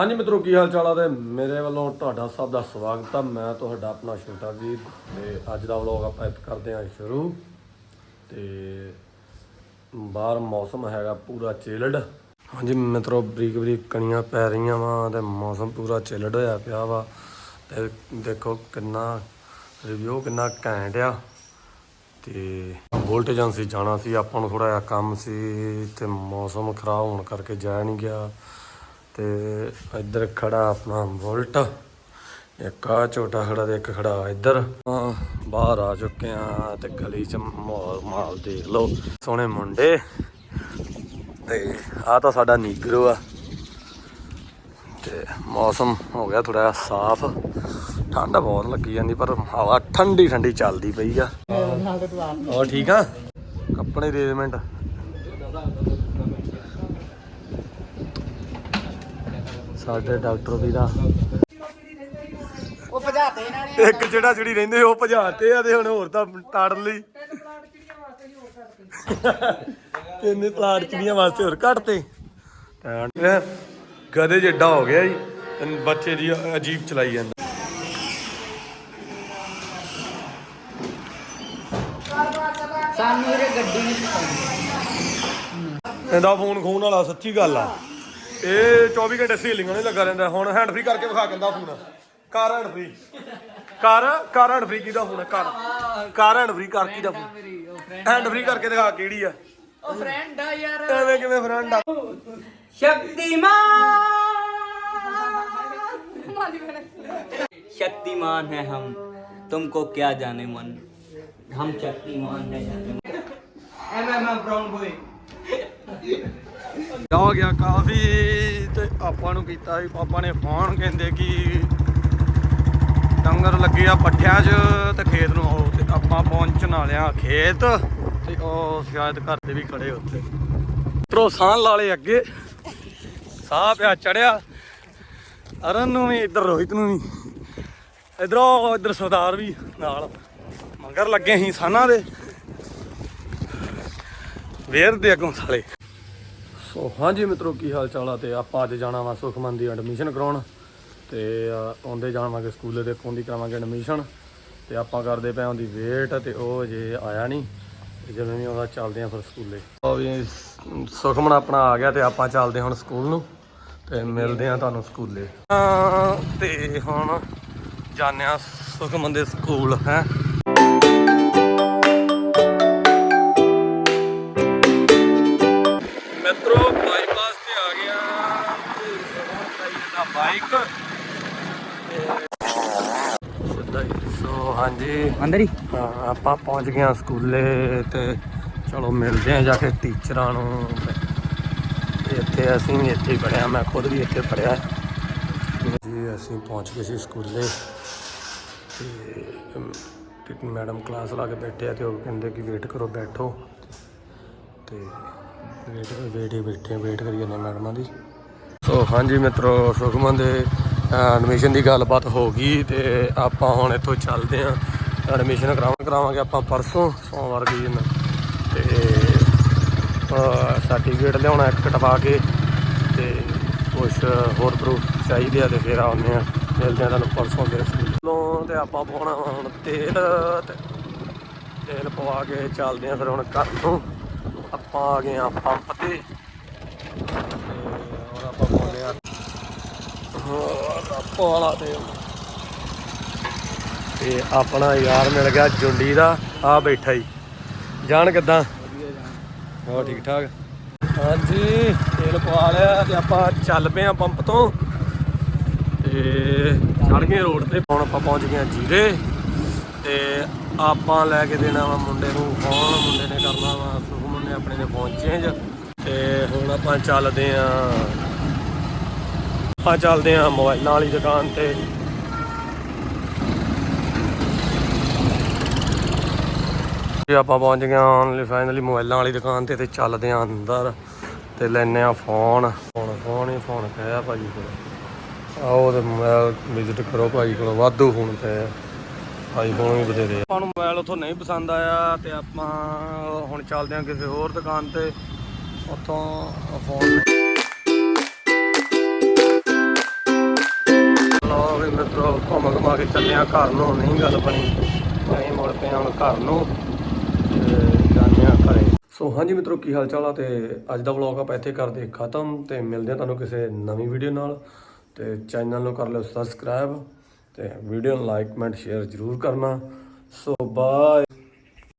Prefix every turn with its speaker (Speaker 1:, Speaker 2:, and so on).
Speaker 1: ਹਾਂਜੀ ਮਿੱਤਰੋ, ਕੀ ਹਾਲ ਚਾਲ ਆ ਤੇ ਮੇਰੇ ਵੱਲੋਂ ਤੁਹਾਡਾ ਸਭ ਦਾ ਸਵਾਗਤ ਆ। ਮੈਂ ਤੁਹਾਡਾ ਆਪਣਾ ਛੋਟਾ ਵੀਰ ਤੇ ਅੱਜ ਦਾ ਵਲੌਗ ਆਪਾਂ ਇੱਥੇ ਕਰਦੇ ਹਾਂ ਸ਼ੁਰੂ। ਤੇ ਬਾਹਰ ਮੌਸਮ ਹੈਗਾ ਪੂਰਾ ਚਿਲਡ। ਹਾਂਜੀ ਮਿੱਤਰੋ ਬਰੀਕ ਬਰੀਕ ਕਣੀਆਂ ਪੈ ਰਹੀਆਂ ਵਾ ਤੇ ਮੌਸਮ ਪੂਰਾ ਚੇਲਡ ਹੋਇਆ ਪਿਆ ਵਾ। ਤੇ ਦੇਖੋ ਕਿੰਨਾ ਰਿਵਿਊ ਕਿੰਨਾ ਘੈਂਟ ਆ। ਤੇ ਵੋਲਟ ਏਜੰਸੀ ਜਾਣਾ ਸੀ, ਆਪਾਂ ਨੂੰ ਥੋੜਾ ਜਿਹਾ ਕੰਮ ਸੀ ਤੇ ਮੌਸਮ ਖਰਾਬ ਹੋਣ ਕਰਕੇ ਜਾਇਆ ਨਹੀਂ ਗਿਆ। ਤੇ ਇੱਧਰ ਖੜਾ ਆਪਣਾ ਵੋਲਟ ਇੱਕ ਆ ਛੋਟਾ ਖੜਾ ਤੇ ਇੱਕ ਖੜਾ ਇੱਧਰ। ਬਾਹਰ ਆ ਚੁੱਕੇ ਆ ਤੇ ਗਲੀ ਚ ਮਾਹੌਲ ਮਾਲ ਦੇਖ ਲਓ। ਸੋਹਣੇ ਮੁੰਡੇ ਤੇ ਆ ਤਾਂ ਸਾਡਾ ਨੀਗਰੋ ਆ। ਤੇ ਮੌਸਮ ਹੋ ਗਿਆ ਥੋੜਾ ਜਿਹਾ ਸਾਫ਼। ਠੰਡ ਬਹੁਤ ਲੱਗੀ ਜਾਂਦੀ ਪਰ ਹਵਾ ਠੰਡੀ ਠੰਡੀ ਚੱਲਦੀ ਪਈ ਆ। ਹੋਰ ਠੀਕ ਆ? ਕੱਪੜੇ ਦੇ ਦੇ ਮਿੰਟ ਸਾਡੇ ਡਾਕਟਰ ਵੀ ਦਾ।
Speaker 2: ਉਹ ਭਜਾਤੇ ਇਹਨਾਂ ਨੇ।
Speaker 1: ਇੱਕ ਜਿਹੜਾ ਜਿਹੜੀ ਰਹਿੰਦੇ ਉਹ ਭਜਾਤੇ ਆ ਤੇ ਹੁਣ ਹੋਰ ਤਾਂ ਤਾੜ ਲਈ। ਤਿੰਨੇ ਪਲਾਟ ਚਿੜੀਆਂ ਵਾਸਤੇ ਹੋਰ ਘਟਤੇ ਗਦੇ ਜਿੱਡਾ ਹੋ ਗਿਆ ਜੀ ਬੱਚੇ ਦੀ ਅਜੀਬ ਚਲਾਈ ਜਾਂਦਾ।
Speaker 2: ਸਾਨੂੰ ਇਹ ਗੱਡੀ ਨਹੀਂ ਪਸੰਦ
Speaker 1: ਇਹਦਾ ਫੋਨ ਖੋਣ ਵਾਲਾ ਸੱਚੀ ਗੱਲ ਆ। ਇਹ 24 ਘੰਟੇ ਸੇਲਿੰਗਾਂ ਨਹੀਂ ਲੱਗਾ ਰਹਿੰਦਾ ਹੁਣ ਹੈਂਡ ਫ੍ਰੀ ਕਰਕੇ ਵਿਖਾ ਕਹਿੰਦਾ phone car hand free car car hand free ਕਿਹਦਾ ਫੋਨ ਹੈ ਕਾਰ ਕਾਰ ਹੈਂਡ ਫ੍ਰੀ ਕਰ ਕਿਹਦਾ ਫੋਨ
Speaker 2: ਮੇਰੀ ਉਹ ਫਰੈਂਡ
Speaker 1: ਹੈਂਡ ਫ੍ਰੀ ਕਰਕੇ ਦਿਖਾ ਕਿਹੜੀ ਆ
Speaker 2: ਉਹ ਫਰੈਂਡ ਆ ਯਾਰ
Speaker 1: ਐਵੇਂ ਕਿਵੇਂ ਫਰੈਂਡ ਆ
Speaker 3: शक्तिमान है हम तुमको क्या जाने मन हम शक्तिमान है जाने मन एम एम ब्राउन बॉय
Speaker 1: ਆ ਗਿਆ ਕਾਫੀ ਤੇ ਆਪਾਂ ਨੂੰ ਕੀਤਾ ਸੀ, ਪਾਪਾ ਨੇ ਫੋਨ, ਕਹਿੰਦੇ ਕਿ ਡੰਗਰ ਲੱਗੇ ਆ ਪੱਠਿਆਂ 'ਚ ਤੇ ਖੇਤ ਨੂੰ ਆਓ ਤੇ ਆਪਾਂ ਪਹੁੰਚਣ ਵਾਲਿਆ ਖੇਤ ਤੇ ਉਹ ਸ਼ਾਇਦ ਘਰ ਦੇ ਵੀ ਖੜੇ ਉੱਥੇ। ਤਰੋ ਸਾਹ ਲਾਲੇ ਅੱਗੇ। ਸਾਹ ਪਿਆ ਚੜਿਆ। ਅਰਨ ਨੂੰ ਵੀ, ਇੱਧਰ ਰੋਹਿਤ ਨੂੰ ਵੀ। ਇਧਰੋਂ, ਇੱਧਰ ਸਰਦਾਰ ਵੀ ਨਾਲ। ਮੰਗਰ ਲੱਗੇ ਸੀ ਸਾਨਾ ਦੇ। ਵੇਰ ਦੇ ਅੱਗੋਂ ਸਾਲੇ। ਸੋ ਹਾਂਜੀ ਮਿੱਤਰੋ ਕੀ ਹਾਲ ਚਾਲ ਆ ਤੇ ਆਪਾਂ ਅੱਜ ਜਾਣਾ ਵਾ ਸੁਖਮਨ ਦੀ ਐਡਮਿਸ਼ਨ ਕਰਾਉਣ ਤੇ ਆਉਂਦੇ ਜਾਵਾਂਗੇ ਸਕੂਲੇ ਦੇ ਕੋਂਦੀ ਕਰਾਵਾਂਗੇ ਐਡਮਿਸ਼ਨ ਤੇ ਆਪਾਂ ਕਰਦੇ ਪਏ ਉਹਦੀ ਵੇਟ ਤੇ ਉਹ ਜੇ ਆਇਆ ਨਹੀਂ ਤੇ ਜਦੋਂ ਵੀ ਉਹਦਾ ਚੱਲਦੇ ਆ ਫਿਰ ਸਕੂਲੇ। ਉਹ ਵੀ ਸੁਖਮਨ ਆਪਣਾ ਆ ਗਿਆ ਤੇ ਆਪਾਂ ਚੱਲਦੇ ਹੁਣ ਸਕੂਲ ਨੂੰ ਤੇ ਮਿਲਦੇ ਆ ਤੁਹਾਨੂੰ ਸਕੂਲੇ। ਅ, ਤੇ ਹੁਣ ਜਾਂਦੇ ਆ ਸੁਖਮਨ ਦੇ ਸਕੂਲ ਹੈ। ਹਾਂਜੀ।
Speaker 3: ਅੰਦਰ ਹੀ?
Speaker 1: ਹਾਂ ਆਪਾਂ ਪਹੁੰਚ ਗਏ ਆ ਸਕੂਲੇ ਤੇ ਚਲੋ ਮਿਲਦੇ ਆ ਜਾ ਕੇ ਟੀਚਰਾਂ ਨੂੰ। ਇੱਥੇ ਅਸੀਂ ਵੀ ਇੱਥੇ ਪੜਿਆ ਮੈਂ ਖੁਦ ਵੀ ਇੱਥੇ ਪੜਿਆ ਜੀ ਅਸੀਂ ਪਹੁੰਚ ਗਏ ਸੀ ਸਕੂਲੇ। ਤੇ ਮੈਡਮ ਕਲਾਸ ਲਾ ਕੇ ਬੈਠੇ ਆ ਤੇ ਉਹ ਕਹਿੰਦੇ ਕਿ ਵੇਟ ਕਰੋ ਬੈਠੋ। ਤੇ ਵੇਟ ਵੇਟ ਹੀ ਬੈਠੇ ਵੇਟ ਕਰੀ ਜਾਂਦੇ ਮੈਡਮਾਂ ਦੀ। ਸੋ ਹਾਂਜੀ ਮਿੱਤਰੋ ਸੁਖਮਨ ਦੇ ਐਡਮਿਸ਼ਨ ਦੀ ਗੱਲਬਾਤ ਹੋ ਗਈ ਤੇ ਆਪਾਂ ਹੁਣ ਇੱਥੋਂ ਚੱਲਦੇ ਆਂ ਐਡਮਿਸ਼ਨ ਕਰਾਉਣ, ਕਰਾਵਾਂਗੇ ਆਪਾਂ ਪਰਸੋਂ, ਸੋਮਵਾਰ ਦੀ ਜਨ ਤੇ ਸਰਟੀਫਿਕੇਟ ਲਿਆਉਣਾ ਇੱਕ ਕਟਵਾ ਕੇ ਤੇ ਕੁਝ ਹੋਰ ਪ੍ਰੂਫ ਚਾਹੀਦੇ ਆ ਤੇ ਫਿਰ ਆਉਂਦੇ ਆ ਮਿਲਦੇ ਆ ਤੁਹਾਨੂੰ ਪਰਸੋਂ ਦੇ ਸਕੂਲੋਂ ਤੇ ਆਪਾਂ ਪਾਉਣਾ ਹੁਣ ਤੇਲ ਤੇ ਤੇਲ ਪਵਾ ਕੇ ਚੱਲਦੇ ਆ ਫਿਰ ਹੁਣ ਘਰ ਨੂੰ ਆਪਾਂ ਆ ਗਏ ਆ ਪੰਪ ਤੇ। ਤੇ ਆਪਾਂ ਪਾਉਂਦੇ ਆ ਹੋਰ ਆਪਾਂ ਤੇ ਆਪਣਾ ਯਾਰ ਮਿਲ ਗਿਆ ਜੁੰਡੀ ਦਾ ਆ ਬੈਠਾ ਹੀ ਜਾਣ ਕਿੱਦਾਂ? ਹੋਰ ਠੀਕ ਠਾਕ? ਹਾਂਜੀ, ਤੇਲ ਪਵਾ ਲਿਆ ਤੇ ਆਪਾਂ ਚੱਲ ਪਏ ਆ ਪੰਪ ਤੋਂ। ਤੇ ਚੜ ਗਏ ਰੋਡ ਤੇ, ਹੁਣ ਆਪਾਂ ਪਹੁੰਚ ਗਏ ਜੀਰੇ। ਤੇ ਆਪਾਂ ਲੈ ਕੇ ਦੇਣਾ ਵਾ ਮੁੰਡੇ ਨੂੰ ਫੋਨ, ਮੁੰਡੇ ਨੇ ਕਰਨਾ ਵਾ ਸੁਖਮਨ ਨੇ ਆਪਣੇ ਨੇ ਫੋਨ ਚੇਂਜ ਤੇ ਹੁਣ ਆਪਾਂ ਚੱਲਦੇ ਆ ਆਪਾਂ ਚੱਲਦੇ ਆ ਮੋਬਾਈਲਾਂ ਵਾਲੀ ਦੁਕਾਨ ਤੇ। ਜੀ ਆਪਾਂ ਪਹੁੰਚ ਗਏ ਹਾਂ ਫਾਈਨਲੀ ਮੋਬਾਈਲਾਂ ਵਾਲੀ ਦੁਕਾਨ ਤੇ ਤੇ ਚੱਲਦੇ ਆ ਅੰਦਰ ਤੇ ਲੈਨੇ ਆ ਫੋਨ ਫੋਨ ਫੋਨ ਹੀ ਫੋਨ ਪਿਆ ਭਾਜੀ ਕੋਲ। ਆਓ ਤੇ ਮੋਬਾਈਲ ਵਿਜ਼ਿਟ ਕਰੋ ਭਾਜੀ ਕੋਲ, ਵਾਧੂ ਫੋਨ ਪਏ ਆ। ਆਈਫੋਨ ਵੀ ਬਥੇਰੇ ਆ। ਆਪਾਂ ਨੂੰ ਮੋਬਾਈਲ ਉੱਥੋਂ ਨਹੀਂ ਪਸੰਦ ਆਇਆ ਤੇ ਆਪਾਂ ਹੁਣ ਚੱਲਦੇ ਆ ਕਿਸੇ ਹੋਰ ਦੁਕਾਨ ਤੇ। ਉੱਥੋਂ ਫੋਨ ਮਿੱਤਰੋ, ਘੁੰਮ ਘੁਮਾ ਕੇ ਚੱਲਿਆ ਘਰ ਨੂੰ ਨਹੀਂ ਗੱਲ ਬਣੀ। ਅਸੀਂ ਮੁੜ ਪਏ ਹੁਣ ਘਰ ਨੂੰ ਜਾਂਦੇ ਆ ਘਰੇ। ਸੋ ਹਾਂਜੀ ਮਿੱਤਰੋ, ਕੀ ਹਾਲ ਚਾਲ ਆ? ਤੇ ਅੱਜ ਦਾ ਵਲੌਗ ਆਪਾਂ ਇੱਥੇ ਕਰਦੇ ਖਤਮ ਤੇ ਮਿਲਦੇ ਆ ਤੁਹਾਨੂੰ ਕਿਸੇ ਨਵੀਂ ਵੀਡੀਓ ਨਾਲ। ਤੇ ਚੈਨਲ ਨੂੰ ਕਰ ਲਿਓ ਸਬਸਕ੍ਰਾਈਬ ਤੇ ਵੀਡੀਓ ਨੂੰ ਲਾਈਕ ਕਮੈਂਟ ਸ਼ੇਅਰ ਜ਼ਰੂਰ ਕਰਨਾ। So bye